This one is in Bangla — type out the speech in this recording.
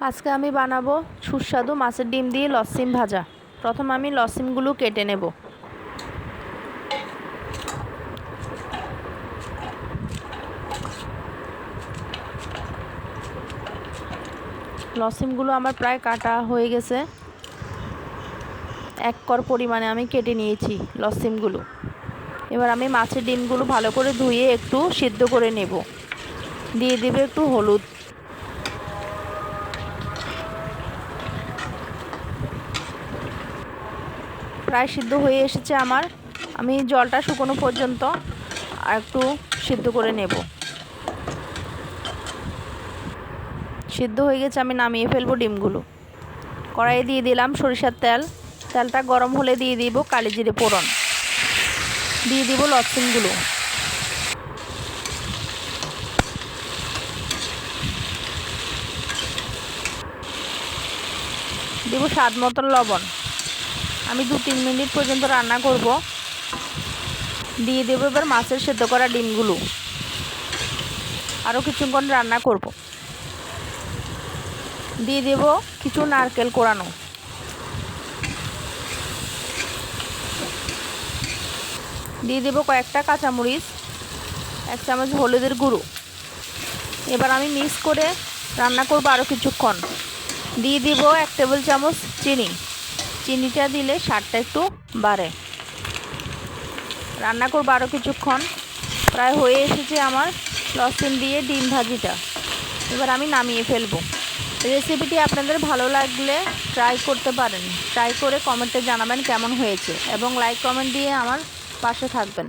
আজকে আমি বানাবো সুস্বাদু মাছের ডিম দিয়ে লসিম ভাজা। প্রথম আমি লসিমগুলো কেটে নেব। লসিমগুলো আমার প্রায় কাটা হয়ে গেছে। এক কর পরিমাণে আমি কেটে নিয়েছি লসিমগুলো। এবার আমি মাছের ডিমগুলো ভালো করে ধুয়ে একটু সিদ্ধ করে নেব। দিয়ে দেবে একটু হলুদ। প্রায় সিদ্ধ হয়ে এসেছে আমার। আমি জলটা শুকনো পর্যন্ত আর একটু সিদ্ধ করে নেব। সিদ্ধ হয়ে গেছে, আমি নামিয়ে ফেলব ডিমগুলো। কড়াইয়ে দিয়ে দিলাম সরিষার তেল। তেলটা গরম হলে দিয়ে দিব কালি জিরে পোড়ন দিয়ে দিব লসিনগুলো দিব স্বাদ মতন লবণ। আমি দু তিন মিনিট পর্যন্ত রান্না করব। দিয়ে দেবো এবার মাছের সেদ্ধ করা ডিমগুলো। আরও কিছুক্ষণ রান্না করব। দিয়ে দেব কিছু নারকেল কোরানো। দিয়ে দেবো কয়েকটা কাঁচামরিচ, এক চামচ হলুদের গুঁড়ো। এবার আমি মিক্স করে রান্না করব আরও কিছুক্ষণ। দিয়ে দিব এক টেবিল চামচ চিনি। চিনিটা দিলে স্বাদটা একটু বাড়ে। রান্না করব আরও কিছুক্ষণ। প্রায় হয়ে এসেছে আমার লসুন দিয়ে ডিম ভাজিটা। এবার আমি নামিয়ে ফেলব। রেসিপিটি আপনাদের ভালো লাগলে ট্রাই করতে পারেন। ট্রাই করে কমেন্টে জানাবেন কেমন হয়েছে এবং লাইক কমেন্ট দিয়ে আমার পাশে থাকবেন।